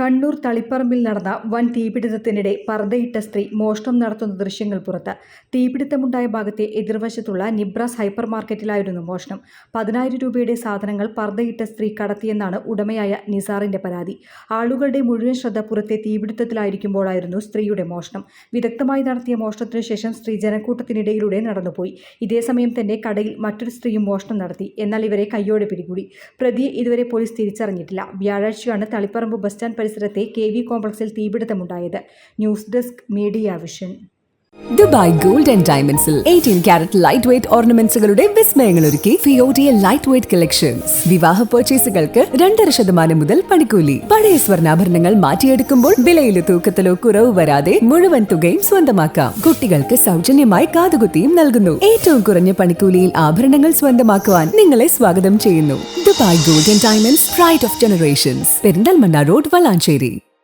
കണ്ണൂർ തളിപ്പറമ്പിൽ നടന്ന വൻ തീപിടുത്തത്തിനിടെ പർദ്ദയിട്ട സ്ത്രീ മോഷണം നടത്തുന്ന ദൃശ്യങ്ങൾ പുറത്ത്. തീപിടുത്തമുണ്ടായ ഭാഗത്തെ എതിർവശത്തുള്ള നിബ്രാസ് ഹൈപ്പർ മാർക്കറ്റിലായിരുന്നു മോഷണം. പതിനായിരം രൂപയുടെ സാധനങ്ങൾ പർദ്ദയിട്ട സ്ത്രീ കടത്തിയെന്നാണ് ഉടമയായ നിസാറിന്റെ പരാതി. ആളുകളുടെ മുഴുവൻ ശ്രദ്ധ പുറത്തെ തീപിടുത്തത്തിലായിരിക്കുമ്പോഴായിരുന്നു സ്ത്രീയുടെ മോഷണം. വിദഗ്ധമായി നടത്തിയ മോഷണത്തിനു ശേഷം സ്ത്രീ ജനക്കൂട്ടത്തിനിടയിലൂടെ നടന്നുപോയി. ഇതേസമയം തന്നെ കടയിൽ മറ്റൊരു സ്ത്രീയും മോഷണം നടത്തി. എന്നാൽ ഇവരെ കയ്യോടെ പിടികൂടി. പ്രതിയെ ഇതുവരെ പോലീസ് തിരിച്ചറിഞ്ഞിട്ടില്ല. വ്യാഴാഴ്ചയാണ് തളിപ്പറമ്പ് ബസ് സ്റ്റാൻഡ് പരിസരത്തെ കെ വി കോംപ്ലക്സിൽ തീപിടുത്തമുണ്ടായത്. News desk media vision. Dubai gold and ഡയമണ്ട്സിൽ എയ്റ്റീൻ ക്യാരറ്റ് ലൈറ്റ് വെയ്റ്റ് ഓർണമെന്റ്സുകളുടെ വിസ്മയങ്ങൾ ഒരുക്കി ഫിയോഡിയ ലൈറ്റ് വെയ്റ്റ് കളക്ഷൻസ് വിവാഹ പർച്ചേസുകൾക്ക് രണ്ടര ശതമാനം മുതൽ പണിക്കൂലി. പഴയ സ്വർണാഭരണങ്ങൾ മാറ്റിയെടുക്കുമ്പോൾ വിലയിലോ തൂക്കത്തിലോ കുറവ് വരാതെ മുഴുവൻ തുകയും സ്വന്തമാക്കാം. കുട്ടികൾക്ക് സൗജന്യമായി കാതുകുത്തിയും നൽകുന്നു. ഏറ്റവും കുറഞ്ഞ പണിക്കൂലിയിൽ ആഭരണങ്ങൾ സ്വന്തമാക്കുവാൻ നിങ്ങളെ സ്വാഗതം ചെയ്യുന്നു. Dubai gold and diamonds pride of generations Perinthalmanna road Valanchery